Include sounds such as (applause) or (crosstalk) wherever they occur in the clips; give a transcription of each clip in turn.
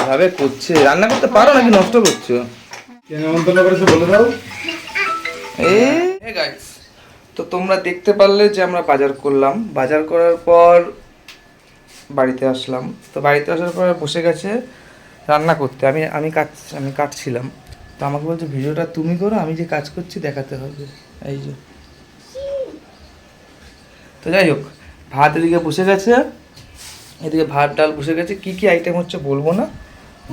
কীভাবে করছে? রান্না করতে পারো নাকি নষ্ট করছ? করেছে বলে দাও। এ গাইস তো তোমরা দেখতে পারলে যে আমরা বাজার করলাম। বাজার করার পর বাড়িতে আসলাম। তো বাড়িতে আসার পর বসে গেছে রান্না করতে। আমি আমি কাট আমি কাটছিলাম। তো আমাকে বলছে ভিডিওটা তুমি করো আমি যে কাজ করছি দেখাতে হবে। এই যে। তো যাই হোক ভাত এদিকে বসে গেছে। এদিকে ভাত ডাল বসে গেছে। কি কি আইটেম হচ্ছে বলব না।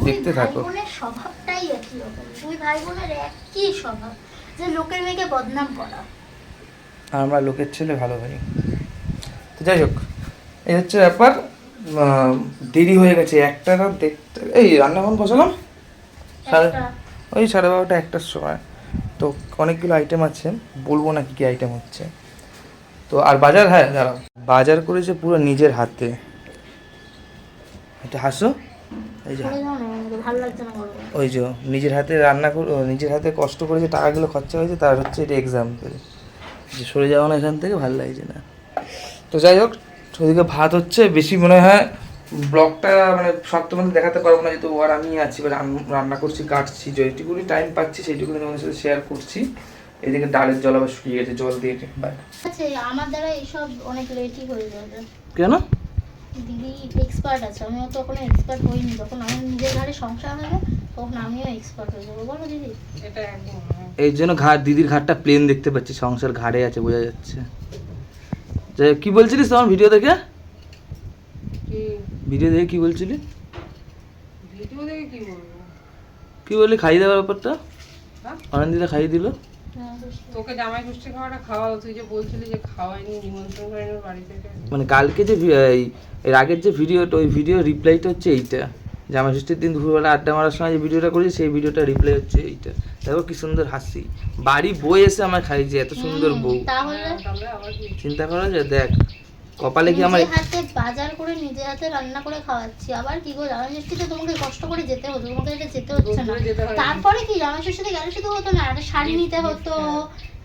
দেখতে থাকো। স্বভাবটাই একই রকম। দুই ভাই বোনের একই স্বভাব যে লোকের মেয়েকে বদনাম করা। আমরা লোকের ছেলে ভালো ভাই। তো যাই হোক এই হচ্ছে ব্যাপার। দেরি হয়ে গেছে একটা দেখতে এই রান্না কখন বসালাম? সাড়ে ওই সাড়ে বারোটা একটার সময়। তো অনেকগুলো আইটেম আছে বলব না কি কি আইটেম হচ্ছে। তো আর বাজার হ্যাঁ দাঁড়াও। বাজার করেছে পুরো নিজের হাতে। এটা হাসো। এই যে। ওই যে নিজের হাতে রান্না করে নিজের হাতে কষ্ট করে যে টাকাগুলো খরচা হয়েছে তার হচ্ছে এটা এক্সাম্পল যে সরে যাওয়া না এখান থেকে ভালো লাগছে না। তো যাই হোক ওদিকে ভাত হচ্ছে বেশি মনে হয় ব্লগটা মানে সব তোমাদের দেখাতে পারব না যেহেতু আর আমি আছি বা রান- রান্না করছি কাটছি যেটুকুনি টাইম পাচ্ছি সেইটুকুনি তোমাদের সাথে শেয়ার করছি। এদিকে ডালের জল আবার শুকিয়ে গেছে জল দিয়ে আচ্ছা আমার দ্বারা এইসব অনেক লেটই হয়ে যাবে। কেন? দিদি এক্সপার্ট আছে আমিও তো এখনও এক্সপার্ট হইনি। যখন আমার নিজের ঘরে সংসার হবে তখন আমিও এক্সপার্ট হয়ে যাব। বলো দিদি। এটা এই জন্য ঘাট দিদির ঘাটটা প্লেন দেখতে পাচ্ছি সংসার ঘাড়ে আছে বোঝা যাচ্ছে। যাই কি বলছিলিস তোমার ভিডিও দেখে? ভিডিও দেখে কি বলছিলি? ভিডিও দেখে কি বলব? কি বললি খাইয়ে দেওয়ার ব্যাপারটা? হ্যাঁ? আনন্দিতা খাইয়ে দিল? তোকে জামাই ষষ্ঠী খাওয়াটা খাওয়াও তুই যে বলছিলি যে খাওয়াইনি নিমন্ত্রণ করেনি ওর বাড়ি থেকে। মানে কালকে যে এই এর আগের যে ভিডিওটা ওই ভিডিও রিপ্লাইটা হচ্ছে এইটা। জামা ষষ্ঠীর দিন দুপুরবেলা আড্ডা মারার সময় যে ভিডিওটা করেছি সেই ভিডিওটা রিপ্লাই হচ্ছে এইটা। দেখো কি সুন্দর হাসি। বাড়ি বই এসে আমার খাইছে এত সুন্দর বউ। হ্যাঁ, চিন্তা করা যায় দেখ। কপালে কি আমার হাতে বাজার করে নিজে হাতে রান্না করে খাওয়াচ্ছি। আবার কি গো জামাই ষষ্ঠীতে তোমাকে কষ্ট করে যেতে হতো তোমাকে এটা যেতে হচ্ছে না। হয়। তারপরে কি জামাই ষষ্ঠীতে গেলে শুধু হতো না? একটা শাড়ি নিতে হতো।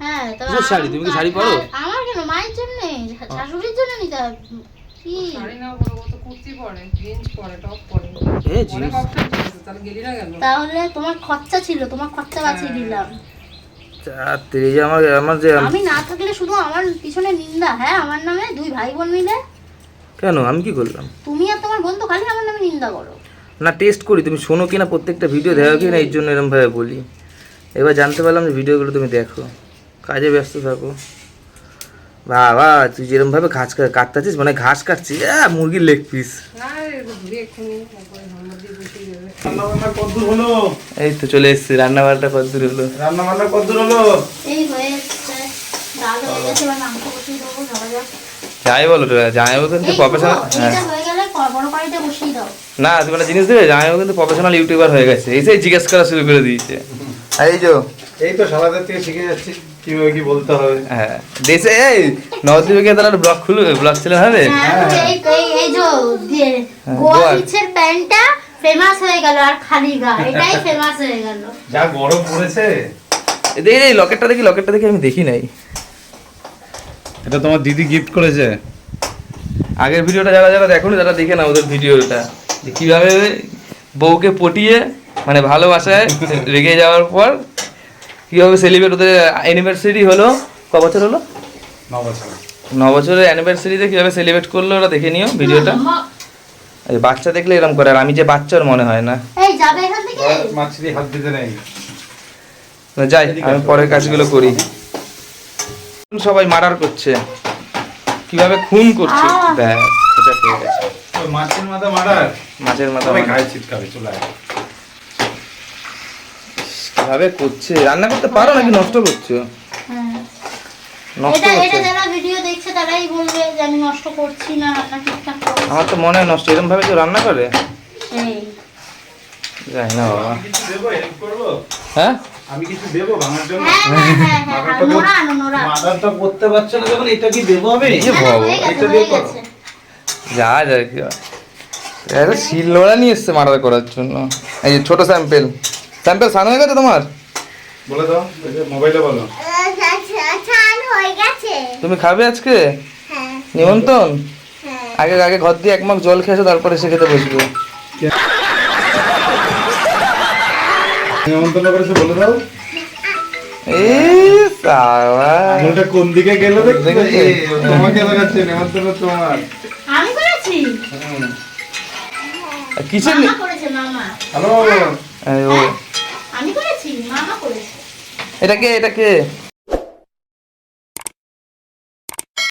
হ্যাঁ তো শাড়ি? তুমি কি শাড়ি পরো? আমার কেন? মায়ের জন্য শাশুড়ির জন্য নিতে হবে কি? শাড়ি কুর্তি পরে জিন্স পরে টপ পরে। এ জিনিস তাহলে গেলি না কেন? তাহলে তোমার খরচা ছিল তোমার খরচা বাঁচিয়ে দিলাম। চাত্রি, এই যে আমার আমার যে আমি না থাকলে শুধু আমার পিছনে নিন্দা। হ্যাঁ আমার নামে দুই ভাই বোন মিলে। কেন? আমি কি করলাম? তুমি আর তোমার বন্ধু খালি আমার নামে নিন্দা করো। না টেস্ট করি। তুমি শোনো কিনা প্রত্যেকটা ভিডিও দেখো কিনা এই জন্য এরকম ভাবে বলি। এবার জানতে পারলাম যে ভিডিওগুলো তুমি দেখো। কাজে ব্যস্ত থাকো। বাবা তুই যেরকম ভাবে ঘাস কাটতাছিস মানে ঘাস কাটছিস মুরগির লেগ পিস কদ্দূর এই তো চলে এসেছি রান্না বান্নাটা কতদূর হলো? রান্না বান্না কদ্দূর হলো? এই যাই বলো জামাইবাবু কিন্তু প্রফেশনাল হ্যাঁ। এইটা হয়ে গেলে ক- বড় কড়াইতে বসিয়ে দাও। না তুমি একটা জিনিস দেবে জামাইবাবু কিন্তু প্রফেশনাল ইউটিউবার হয়ে গেছে এসেই জিজ্ঞেস করা শুরু করে দিয়েছে। এই যে এই তো সালাদের থেকে শিখে যাচ্ছি। কীভাবে কি বলতে হবে? হ্যাঁ। দেশে এই নবদ্বীপে গিয়ে তাহলে ব্লগ খুলবে ব্লগ চ্যানেল হবে হ্যাঁ, এই এই এই যে হ্যাঁ, গোয়া গোয়া। বিচের প্যান্টটা ফেমাস হয়ে গেল আর খালি গা এটাই ফেমাস হয়ে গেল। যা গরম পড়েছে। এই দেখি এই লকেটটা দেখি লকেটটা দেখি আমি দেখি নাই। এটা তোমার দিদি গিফট করেছে। আগের ভিডিওটা যারা যারা দেখোনি তারা দেখে না ওদের ভিডিওটা। যে কীভাবে বউকে পটিয়ে মানে ভালোবাসায় (laughs) রেগে যাওয়ার পর কীভাবে সেলিব্রেট ওদের অ্যানিভার্সারি হলো? ক বছর হলো? ন বছর। ন বছরের অ্যানিভার্সারিতে কীভাবে সেলিব্রেট করল ওরা দেখে নিও ভিডিওটা। এই বাচ্চা দেখলে এরকম করে আর আমি যে বাচ্চার মনে হয় না। এই যাবে এখান থেকে? মাছলি হাত দিতে নেই। না, যাই আমি পরের কাজগুলো করি। সবাই মার্ডার করছে। কীভাবে খুন করছে? দেখ মাছের মাথা মারার। মাছের মাথা। গায়ে চিৎকারে চলে আয়। কীভাবে করছে। রান্না করতে পারো নাকি নষ্ট করছ? হ্যাঁ। নষ্ট এটা এটা করছ যারা ভিডিও দেখছে তারাই বলবে যে আমি নষ্ট করছি না রান্না ঠিকঠাক করছি। আমার তো মনে হয় নষ্ট। এরকম ভাবে কেউ রান্না করে? এই। জানি না বাবা। দেবো হেল্প করব? হ্যাঁ? আমি কিছু দেবো ভাঙার জন্য? হ্যাঁ হ্যাঁ হ্যাঁ হ্যাঁ হ্যাঁ মাদারটা করতে পারছে না যখন এটা কি দেবো আমি? এই যে হ্যাঁ, বাবা, এটা দিয়ে করো। যা যায় কি শিল নোড়া নিয়ে এসছে মার্ডার করার জন্য। এই যে ছোট স্যাম্পেল স্যাম্পেল সান হয়ে গেছে তোমার? বলে দাও এই মোবাইলে বলো। তুমি খাবে আজকে? নিমন্ত্রণ? আগে আগে ঘর দিয়ে এক মাস জল খেয়েছো তারপরে সে খেতে বসবে। বলে দাও। সালা আঙুলটা কোন দিকে গেল তোমাকে তোমার আমি করেছি? কিসের হ্যালো। করেছি মামা এটা কে এটা কে?